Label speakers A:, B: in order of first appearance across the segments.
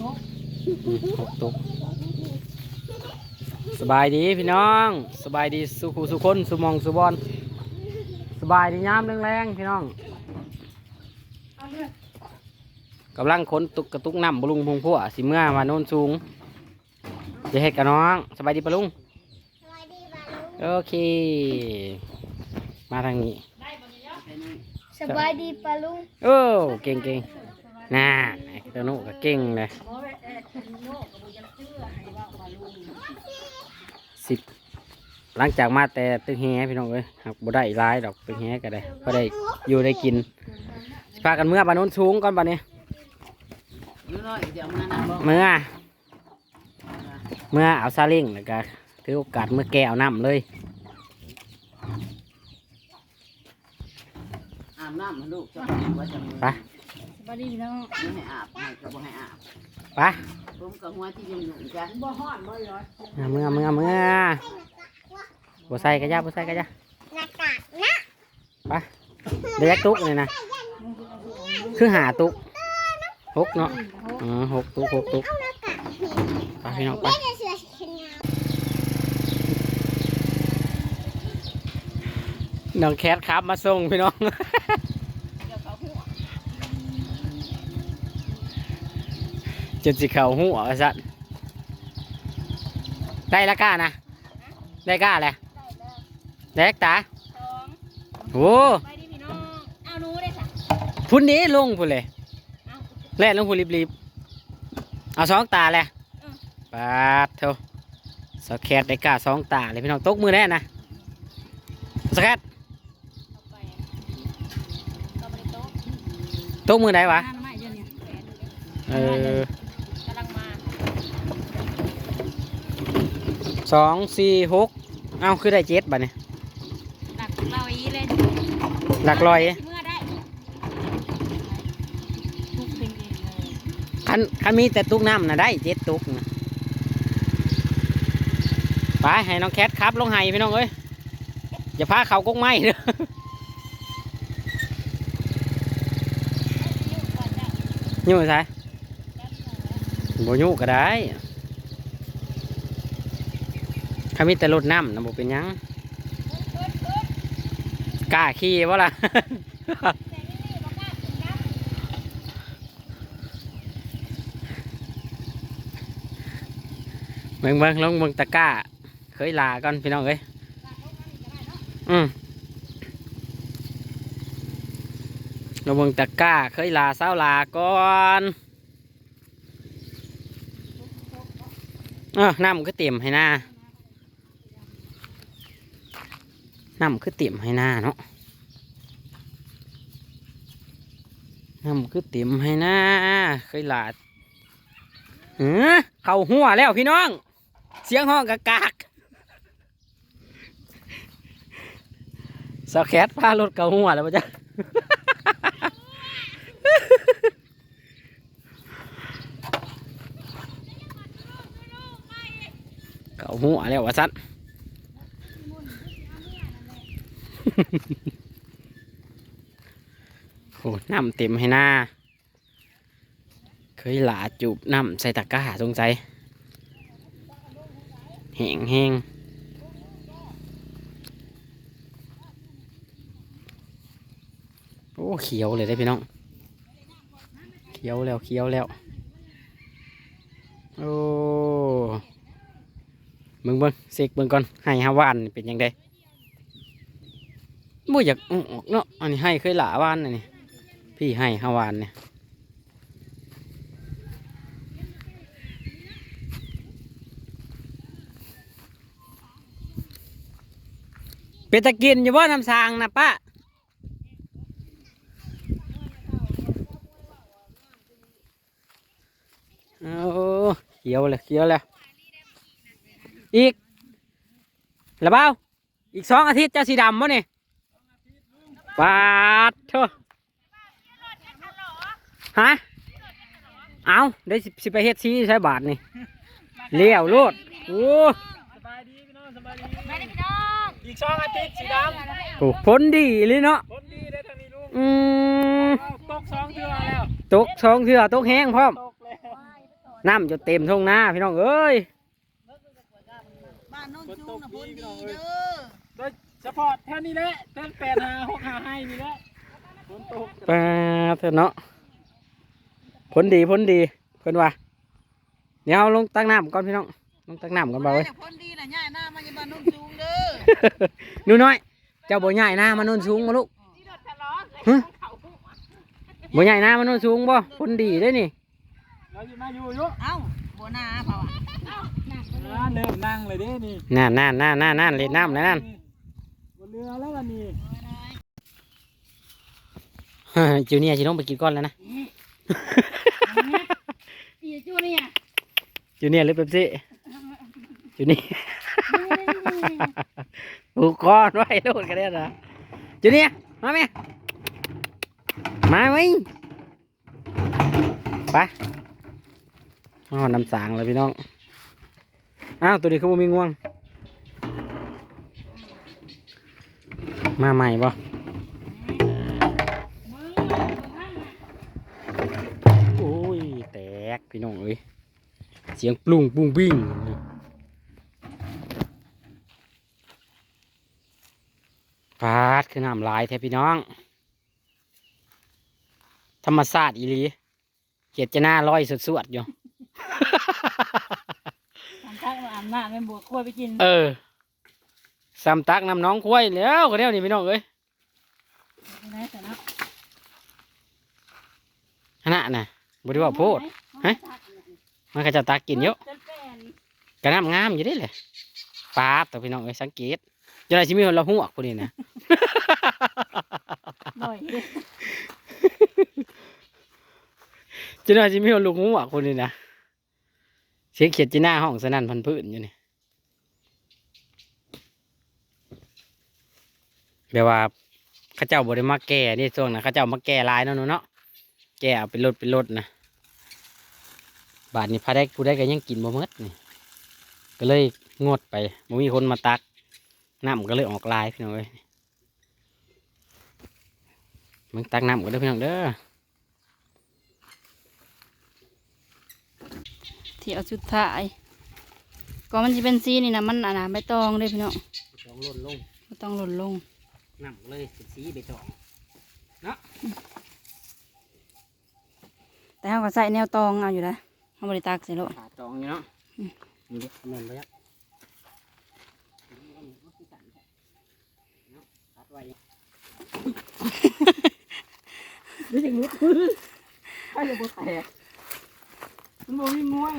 A: ทุก
B: อืมหกตุกสบายดีพี่น้อง สบายดีสุขุสุคนสุมองสุบอลสบายดียามแรงๆพี่น้อง
A: เอาเรื่อง
B: กำลังขนตุกกระตุกน้ำบลุงพงพัวสิเมื่อมาโน่นสูงจะเฮ็ดกับน้อง สบายดีปะลุงโอเค มาทางนี้
A: ได้บ่เนี่ย
C: สบายดีปะลุง
B: โอ้เก่งเก่งๆ น่าเจ้าหนูก็เก่งเลย
A: โอ้ยเอ๊ะโน่ก็บ่อยังเชื่อให้ว่าว่าลุง
B: สิบหลังจากมาแต่ตึกแฮพี่น้องเอ้ยหักบ่ได้ร้ายดอกตึกแฮก็ได้ก็ได้อยู่ได้กินสิพากันเมื่อบ้านโน้นสูงก่อนบ้านนี้
D: อยู่น้อยเดี๋ยวมานะบอก
B: เมื่อ เมื่อเอาซาเล้งแล้วก็ถือโอกาสเมื่อแกเอาน้ำเลย
D: อาบน้ำให้ลูกจะว่าจะมือ
B: ไป
A: ส บายดีเน้อง
D: ไม่ให้อาบให้ก็บ่ให้อาบ
B: ไป
D: ผมกับหัวที่ยุ่งยุ่งจ้ะ
A: บ่ฮ้อนบ่ร้อน
B: เมื่อเมื่อเมื่อบัใส่กระยาบัใส่กระยา
C: หน้ากากนะ
B: ไปเด็กตุ๊กเลยนะคือหาตุ๊กหกเนาะอ๋อหกตุกหกตุก
C: เอาหน้าก
B: ไปพี่น้องไป
C: ไม่ได้เสือขน
B: น้องแคทครับมาส่งพี่น้อง จนสิเข่าหัวสัตว์ได้ละก้านะ ได้ก้าแหละได้เล็กตา
A: สอง
B: โอ้
A: ไปดีพี่น้องเอาหนูได้สัก
B: พุ่นนี้ลงพุ่นเลย
A: เอา
B: แล่นลงพุ่นรีบๆเอาสองตาแหละปาดเถอะสแคทได้ก้าสองตาเลยพี่น้องตกมือแน่นะสแคท
A: เอาไปเอาไปโต๊ะ
B: ตกมือไหนวะ
A: หน้าไม้เดี๋ยวนี้
B: เออกำ
A: ลังมา
B: สองสี่หกเอ้าคือได้เจ็ดบัดเนี่ย
A: ดักเราอีเลย
B: หลักลอย
A: เมื่อได้ทุกสิ่งเองเลย
B: คันคันมีแต่ตุกน้ำนะได้เจ็ดตุกนะไปให้น้องแคทครับลงไห้พี่น้องเอ้ยอย่าพาเขากกไม้เด้อยู่ใช่บ่ยู่ก็ได้ ถ้ามีแต่รถน้ำนะบ่เป็นยังกล้าขี่วะล่ะเบิ่งเบิ่งลงเบิ่งตะก้า เคยลาก่อนพี่น้องเอ้ยอืมลงเบิ่งตะก้า เคยลาเศร้าลาก่อนเออน้ำคือเต็มให้หน้า น้ำคือเต็มให้หน้าเนาะน้ำคือเต็มให้หน้าเคยลาเออเข้าหัวแล้วพี่น้อง เสียงห้องกะกากสแคทพารถเข้าหัวแล้วปะจ๊ะเข้าหัวแล้ววะสัน โอ้น้ำเต็มให้หน้า เคยหลาจูบน้ำใส่ตะกร้าสงสัยแห้งแห้งโอ้เขียวเลยได้พี่น้อง เขียวแล้วเขียวแล้ว โอ้เบิ่งเบิ่งเสกเบิ่งก่อนให้ฮาวานเป็นยังไง บ่อยากอออกเนาะอันนี้ให้เคยหลาวานนี่พี่ให้ฮาวานเนี่ยเป็นตะกินอยู่บ่น้ำสางนะป้าโอ้เขียวเลยเขียวแล้วอีกระเบ้าอีกสองอาทิตย์จ้าสีดำบ่นี่ ปาดเถอะฮะ เอาได้สิสิไปเฮ็ดซีใช้บาทนี่เลี้ยวโลดโอ้
E: สบายดีพี่น้องสบายดี
A: ไปดีพี่น้อง
E: อีกช่องอาทิตย์สีด
B: โหผลดีเลยเนาะำ
E: ผลดีได้ทางนี้ลุง
B: อืม
E: เอาตกสองเทือแล้ว
B: ตกสองเถื่อตกแห้งพร้อม
E: ตกแล้ว
B: น้ำจะเต็มทุ่งนาพี่น้องเอ้ย
E: บ้านโน้นจุงนะพ้นดีเด้อโดย เฉพาะแถวนี้แหละแถวแปดหาหกหาให้นี่แหละฝนตก
B: ปลาเถอะเนาะผลดีผลดีเพิ่นว่าเดี๋ยวเอาลงตักน้ำก่อนพี่น้องลงตักน้ำก่อนบ่าวเว้ย
F: พ้นดีนะย่ายหน้ามาจะบ้านนุ่นจูงเด้อ
B: หนูน้อย เจ้าบ่ใหญ่หน้ามันโน่นสูงมาลูกฮะบ่ใหญ่หน้ามันโน่นสูงบ่ผลดีได้นี่
E: เราอยู่มาอยู่อยู่
F: เอ้าโบนาเปล่า
E: อ่าเริ่มนั่งเลยเด้นี่
B: นั่นนั่นนั่นนั่นนั่นเล่นน้ำแล้วนั่น
E: บน เรือแล้วล่ะนี่
B: จูเนียร์จะต้องไปกินก้อนแล้วนะ
A: อีจูเนี่ย
B: จูเนียร์หรือเป๊ปซี่จูเนียร์ผูกก้อนไว้โดนกันได้นะจูเนียร์มาไหมมาไหมไปอ๋อน้ำสางเลยพี่น้อง อ้าว ตัวนี้เขาบ่มีง่วง มาใหม่บ่โอ้ย แตกพี่น้องเอ้ยเสียงปลุงปุ้งปิ้งฟาดคือน้ำลายแท้พี่น้อง ธรรมศาสตร์อีหลีเกียรติหน้าลอยสวดๆอยู่
A: ทำข้าวอาบน้ำเป็นบัวคั่วไปกิน
B: เออ สำตักน้ำน้องควายแล้วก็เดียวนี่พี่น้องเอ้ย
A: นะแต่เนาะ
B: ขนาดน่ะบริว่าโพดฮะมันก็จะตักกินเยอะ
A: จนเป็น
B: กระน้ำงามอยู่เด้เลยป๊าบแต่พี่น้องเอ้ยสังเกตจะได้ชิมีคนละหัวคนนี้นะ
A: บ่อย
B: จะได้ชิมีคนลูกหัวคนนี้นะเสียงเขียดจีน่าห้องสนั่นพันพื้นอยู่นี่ แบบว่าเข้าเจ้าบริมาแก่นี่ช่วงนะเข้าเจ้ามาแก่หลายเนาะหนูเนาะแก่เอาเป็นรถเป็นรถนะบาทนี้พาได้กูได้ก็ยังกินบ่หมดนี่ก็เลยงดไปบ่มีคนมาตักน้ำก็เลยออกลายพี่น้องเอ้ยมึงตักน้ำก็ได้อพี่น้องเด้อ
A: ที่เอาสุดท้ายก็มันจะเป็นสีนี่นะมันอะนะใบตองเลยพี่น้อง
B: สองหล่นลง
A: ไม่ต้องหล่นลง
B: น้ำก็เลยเป็นสีใบตอง
A: แต่เขาก็ใส่แนวตองเอาอยู่แล้วเขาบริตากใส่โลด
B: ขาตองอยู่เนาะนี่ดิมันไปยักตัดไว้รู้จักรู้ให้เลยบ่แตกมันบ่มีมวย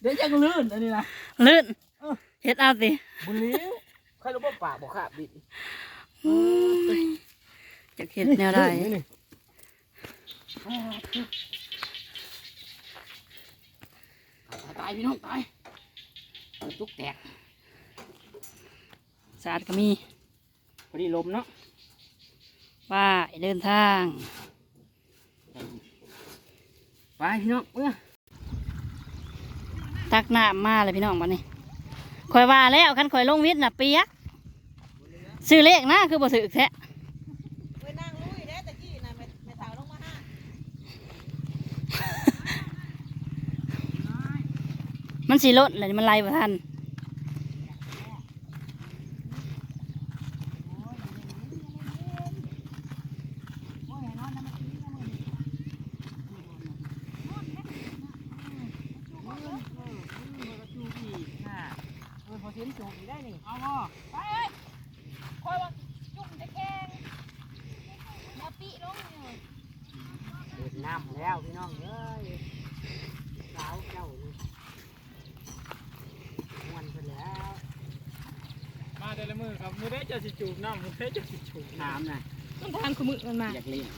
E: เดี๋ยวจะลื่นอันนี้นะ
A: ลื่นเฮ็ดเอาสิ
E: บุหรี่
B: ใครรู้บ่ป่าบ่ขาบดิ
A: จะเฮ็ดแนวได้
E: นี่
B: ตายพี่น้องตายตุกแตก
A: สะอาดก็มี
B: พอดีลมเนาะ
A: ว่าเดินทาง
B: ไปพี่น้องเมื่อ
A: ตักน้ำมาเลยพี่น้องวันนี้คอยว่าแล้วคันคอยลงวิทย์น่ะเปียกซื้อเลขนะคือบ่ถือแท้
F: ไปนั่งลุยได้ตะกี้นะไม่ไม่ถาวลงมาห้า
A: มันสีลดเลยมันไล่บ่ทัน
B: พอเสียนจูบได้นี่
E: เอาบ่
B: เดิ นน้ำแล้วพี่น้องเอ้ยสาวเจ้านี่ม่วนไปแล้ว
E: มาแต่ละมือครับมือได้จะสิจูบน้ำมือได้จะสิจูบน้
B: น้ำน่ะ
A: ต้องทางคือมือมันมา
B: อยากเลี้ยง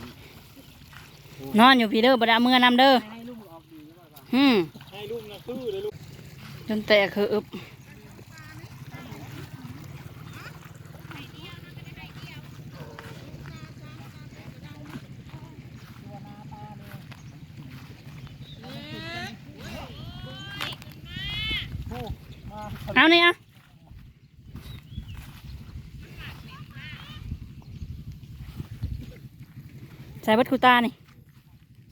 A: นอนอยู่พี่เด้อบ่ได้เอามือนำเด้อ
B: ให้ลูกออกดีหรือเปล่า
A: อืมำ
E: ให้ลูกนะคือเลยลูก
A: จนแตกคืออึบ เอาเนี่ย ใส่เบัดคูตานี่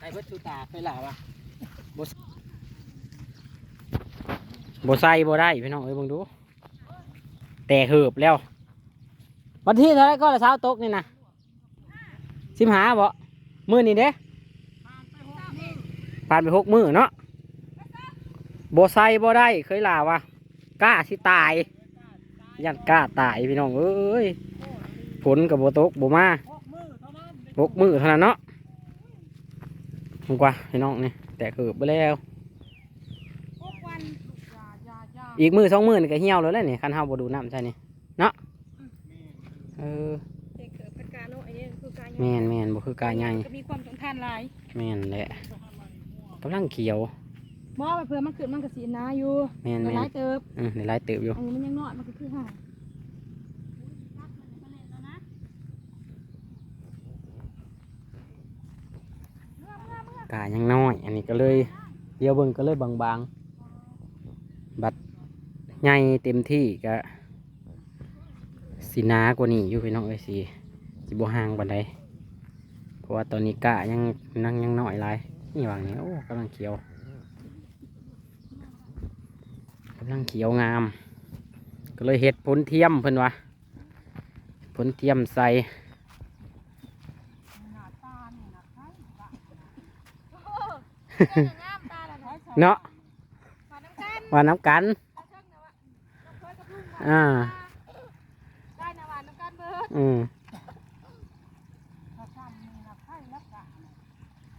B: ไอ้เบิดชูตาเคยหล่าวะบ่สบ่ใส่บ่ได้พี่น้องเอ้ยเบิ่งดู แต่เหือบแล้ว วันที่เท่าไรก็ละเช้าตกนี่นะสิมหาบ่มื้อนี้เด้ผ่านไปหกมื้อเนาะบ่ใส่บ่ได้เคยหล่าวะกล้าสิตายยันกล้าตายพี่น้องเอ้ยฝนกับบ่ตกบ่มา
E: หกมือเท่านั้น
B: หกมื้อเท่านั้นเนาะมึงกว่าพี่น้องนี่แต่เหือบไปแล้ว
F: หกวันยายายา
B: อีกมือสองมือนี่ก็เหี่ยวแล้วแหละนี่คันเฮาบ่ดูน้ำใช่นี่เนาะเออ
F: เด็กเกิดพักการโนอันนี้คือการ
B: แม่นแม่นบ่คือกาใหญ่
F: ก็มีความสำคัญหลาย
B: แม่นแหละกำลังเขียว
F: มอไปเพื่อมันขึ้นมันก็สีนาอยู่
B: แม่น
F: มัน
B: แม่
F: หลานยเติบ
B: อืมในหลายเติบอยู่
F: อันนี้มันยังน้อยมันก็คือห่า
B: กายังน้อย อันนี้ก็เลยเดียวเบิ่งก็เลยบางๆ บัดใหญ่เต็มที่ก็สีหนากว่านี้อยู่พี่น้องเอ้ยสิสิบห่างปานใดเพราะว่าตอนนี้กะยังนั่งยังน้อยหลายนี่วางนี้โอ้กำลังเขียวกำลังเขียวงาม ก็เลยเห็ดผลเทียมเพิ่นวะผลเทียมใส่
F: งามตาละน้อย
B: เนาะ
F: มาน้ำกัน
B: ว่าน้ำกัน
F: เอาเชิงนะวะน้องเคยกับลุง
B: อ่า
F: ได้นะว่าน้ำกันเบิด
B: อืม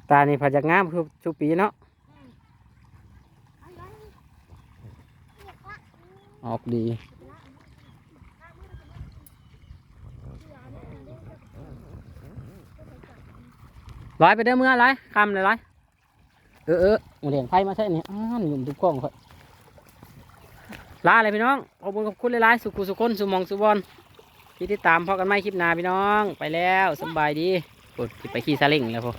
B: ตานี่พอจะงามคือชุปีเนาะออกดีร้อยไปเด้อเมื่อร้อยคำเลยร้อย เออเออมาเลี้ยงไพ่มาใช่นี่อ้าวหนุ่มทุกกล้องค่อยลาเลยพี่น้องขอบคุณขอบคุณหลายๆสุขุสุคนสุมองสุบอลที่ติดตามพอกันไม่คลิปหน้าพี่น้อง ไปแล้วสบายดีปวดไปขี่ซาเล้งแล้วพอ